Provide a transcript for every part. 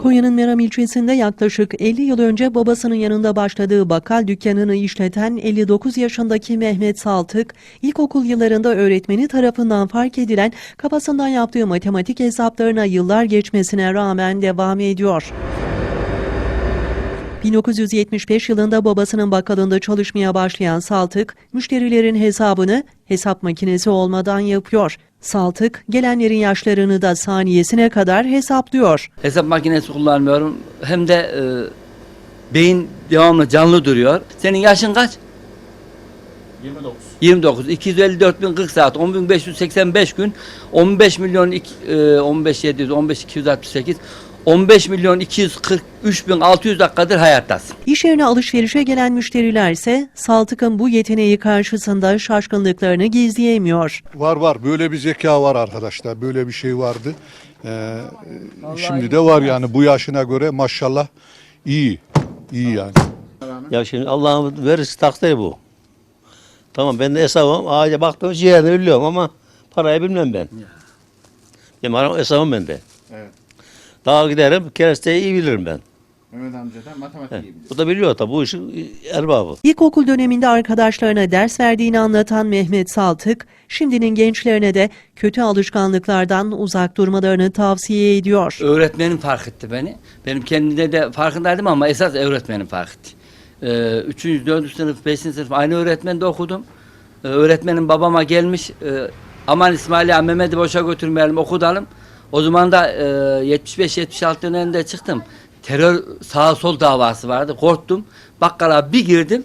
Konya'nın Meram ilçesinde yaklaşık 50 yıl önce babasının yanında başladığı bakkal dükkanını işleten 59 yaşındaki Mehmet Saltık, ilkokul yıllarında öğretmeni tarafından fark edilen kafasından yaptığı matematik hesaplarına yıllar geçmesine rağmen devam ediyor. 1975 yılında babasının bakkalında çalışmaya başlayan Saltık, müşterilerin hesabını hesap makinesi olmadan yapıyor. Saltık, gelenlerin yaşlarını da saniyesine kadar hesaplıyor. Hesap makinesi kullanmıyorum. Hem de e, beyin devamlı canlı duruyor. Senin yaşın kaç? 29. 29. 254 bin 40 saat. 10.585 gün. 15 milyon iki- e, 15 700 15 268 15 milyon 243 bin 600 dakikadır hayattasın. İş yerine alışverişe gelen müşteriler ise Saltık'ın bu yeteneği karşısında şaşkınlıklarını gizleyemiyor. Var var böyle bir zeka var arkadaşlar böyle bir şey vardı. Ee, şimdi de var yani bu yaşına göre maşallah iyi iyi yani. Ya şimdi Allah'ın verirse takdiri bu. Tamam ben de hesabım. Ağaca baktım ciğerini biliyorum ama parayı bilmem ben. Benim aram- hesabım bende. Evet. Daha giderim keresteyi iyi bilirim ben. Mehmet amca da matematiği biliyor. Bu da biliyor tabi bu işin erbabı. İlkokul döneminde arkadaşlarına ders verdiğini anlatan Mehmet Saltık, şimdinin gençlerine de kötü alışkanlıklardan uzak durmalarını tavsiye ediyor. Öğretmenim fark etti beni. Benim kendimde de farkındaydım ama esas öğretmenim fark etti. Ee, üçüncü, dördüncü sınıf, beşinci sınıf aynı öğretmende okudum. Ee, öğretmenim babama gelmiş, e, aman İsmail ya Mehmet'i boşa götürmeyelim okutalım. O zaman da e, 75-76 döneminde çıktım. Terör sağ sol davası vardı. Korktum. Bakkala bir girdim.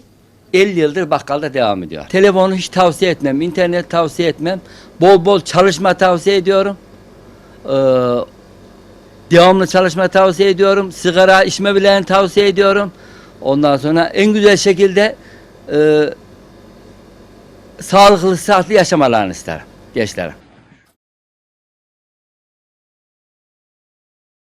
50 yıldır bakkalda devam ediyor. Telefonu hiç tavsiye etmem. internet tavsiye etmem. Bol bol çalışma tavsiye ediyorum. Ee, devamlı çalışma tavsiye ediyorum. Sigara içme bilen tavsiye ediyorum. Ondan sonra en güzel şekilde e, sağlıklı, sıhhatli yaşamalarını isterim gençlere.